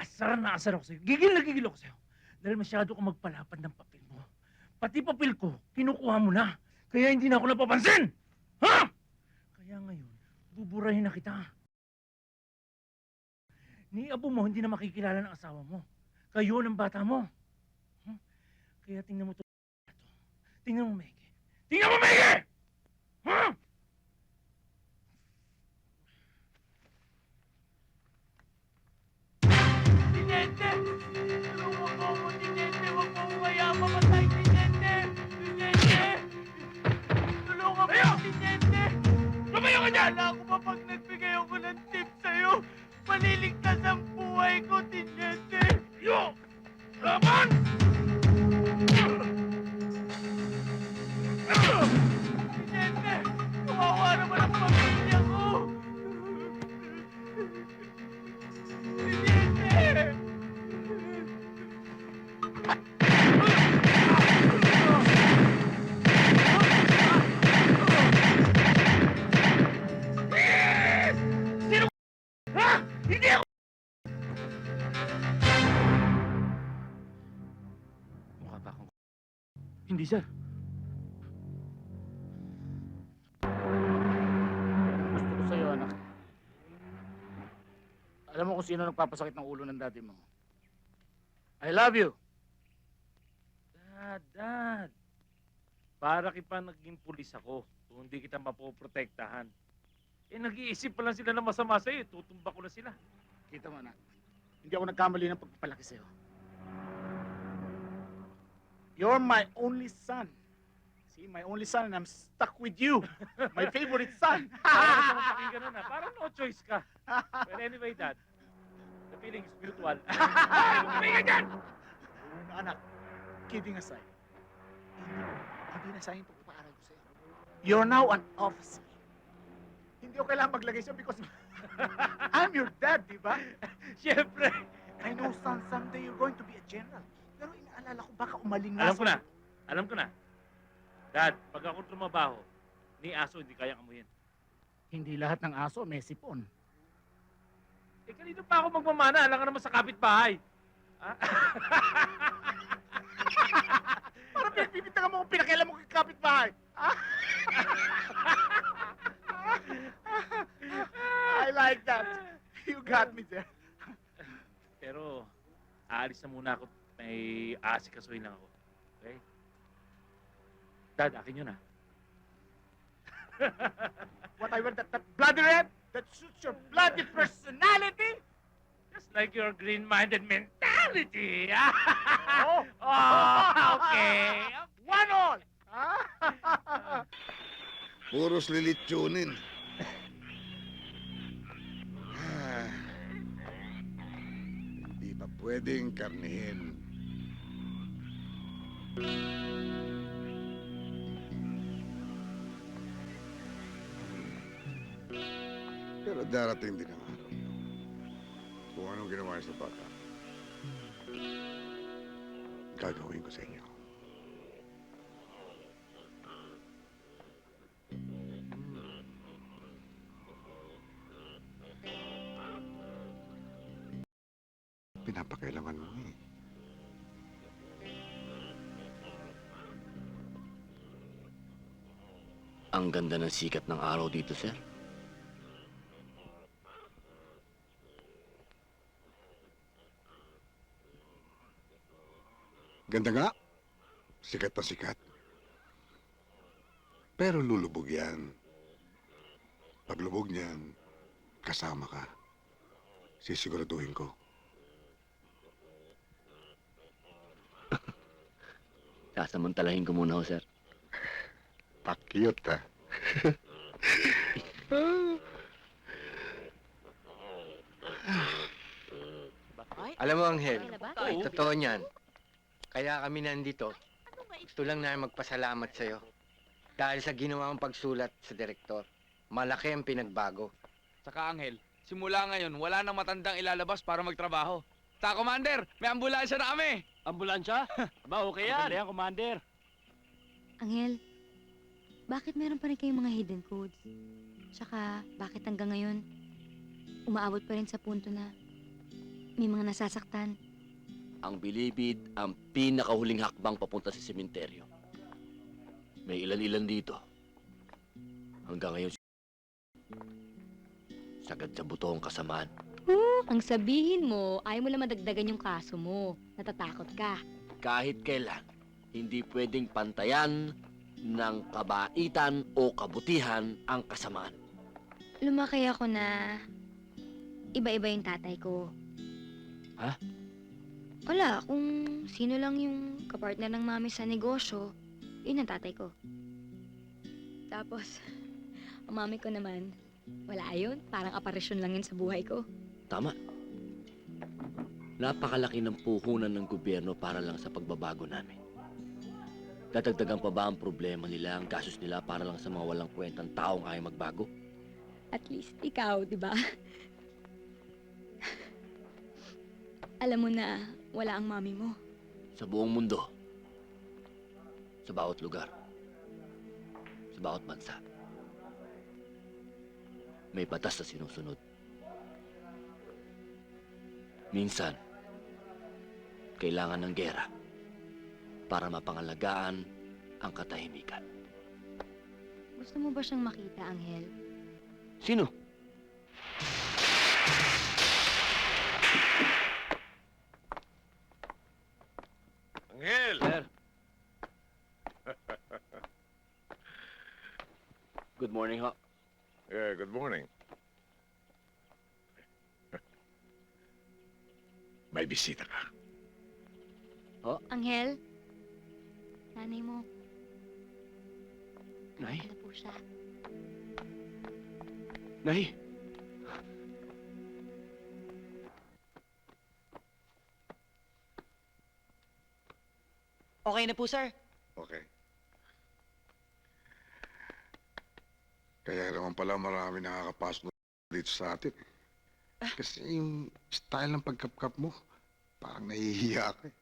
asar na asar ako sa'yo. Gigil na gigil ako sa'yo. Dahil masyado ka magpalapad ng papel mo. Pati papel ko, kinukuha mo na. Kaya hindi na ako napapansin! Ha? Kaya ngayon, buburahin na kita. Ni abo mo, hindi na makikilala ng asawa mo. Kayo ng bata mo. Hmm? Kaya tingnan mo to. Tingnan mo, Mege. Tingnan mo, Mege! Dyan! Wala ako pa pag nagbigay ako ng tip sa'yo. Maliligtas ang buhay ko, Tinente! Yo! Laban! Tinente! Kawawa naman ang pamilya ko! Tinente! Hindi, sir. Gusto ko sa'yo, anak. Alam mo kung sino nagpapasakit ng ulo ng daddy mo. I love you. Dad, dad. Para kita naging pulis ako kung hindi kita mapoprotektahan. Eh, nag-iisip pa lang sila na masama sa'yo. Tutumba ko na sila. Kita mo, anak. Hindi ako nagkamali ng pagpapalaki sa'yo. You're my only son. See, my only son and I'm stuck with you. My favorite son. Parang ah. Parang no choice ka. But anyway, dad. The feeling is mutual. Tumingin dyan! anak, kidding aside, hindi, hindi na sayang pagpapaaral ko sa'yo. You're now an officer. Hindi ko kailangan maglagay siya because I'm your dad, di ba? Siyempre. I know son, someday you're going to be a general. Inaalala ko baka umaling na Alam ko na. Alam ko na. Dad, pag ako trumabaho, ni aso hindi kayang amuyin. Hindi lahat ng aso may sipon. Eh, kanino pa ako magmamana? Alam ka naman sa kapitbahay. Ah? Parang pinagpipintagan mo kung pinakialam mo kay kapitbahay. Ah? I like that. You got me there. Pero, aalis na muna ako. May aasikasuhin lang ako. Okay? Dad, akin yun ah. Whatever that, that bloody red that suits your bloody personality. Just like your green-minded mentality. ah. Oh, oh, okay. One all. Puros lilitsunin. Ah, Hindi pa pwedeng karnihin. Pero darating din ang araw. Kung anong ginawa niyo sa bata, gagawin ko sa inyo. Pinapakailangan mo eh. Ang ganda ng sikat ng araw dito, sir. Ganda nga. Sikat na sikat. Pero lulubog yan. Paglubog niyan, kasama ka. Sisiguraduhin ko. Sasamantalahin ko muna ho, sir. Pakiyot ha. Alam mo, Angel, Oo. totoo niyan. Kaya kami nandito. Gusto lang namin magpasalamat sa'yo. Dahil sa ginawa mong pagsulat sa direktor, malaki ang pinagbago. Saka Angel, simula ngayon, wala nang matandang ilalabas para magtrabaho. Ta, Commander, may ambulansya na kami! Ambulansya? Ba, okay yan. yan, Commander. Angel, bakit meron pa rin kayong mga hidden codes? Tsaka, bakit hanggang ngayon, umaabot pa rin sa punto na may mga nasasaktan. Ang bilibid ang pinakahuling hakbang papunta sa sementeryo. May ilan-ilan dito. Hanggang ngayon, sagad sa buto ang kasamaan. Ang sabihin mo, ayaw mo lang madagdagan yung kaso mo. Natatakot ka. Kahit kailan, hindi pwedeng pantayan ng kabaitan o kabutihan ang kasamaan. Lumaki ako na iba-iba yung tatay ko. Ha? Wala, kung sino lang yung kapartner ng mami sa negosyo, yun ang tatay ko. Tapos, ang mami ko naman, wala yun. Parang aparisyon lang yun sa buhay ko. Tama. Napakalaki ng puhunan ng gobyerno para lang sa pagbabago namin. Dadagdagan pa ba ang problema nila, ang gastos nila para lang sa mga walang kwentang taong ayaw magbago? At least ikaw, di ba? Alam mo na wala ang mami mo. Sa buong mundo. Sa bawat lugar. Sa bawat bansa. May batas na sinusunod. Minsan, kailangan ng gera para mapangalagaan ang katahimikan. Gusto mo ba siyang makita, Angel? Sino? Angel! Sir. Good morning, ho. Yeah, good morning. May bisita ka. Angel? Nanay mo, Nay? ano po siya? Nay? Okay na po, sir. Okay. Kaya naman pala marami nakakapasok dito sa atin. Kasi yung style ng pagkapkap mo, parang nahihiya ka eh.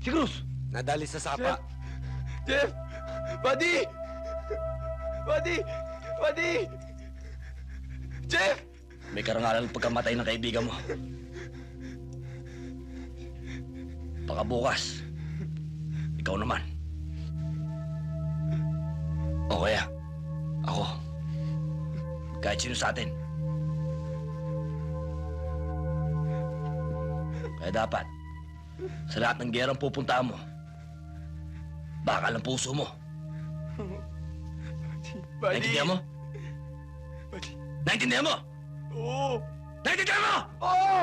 Si Cruz! Nadali sa sapa. Jeff! Buddy! Buddy! Buddy! Jeff! May karangalan ng pagkamatay ng kaibigan mo. Baka bukas, ikaw naman. O kaya, ako. Kahit sino sa atin. Kaya dapat, sa lahat ng gerang pupuntahan mo, bakal ang puso mo. Naintindihan mo? Naintindihan mo? Oo! Naintindihan mo? Oo!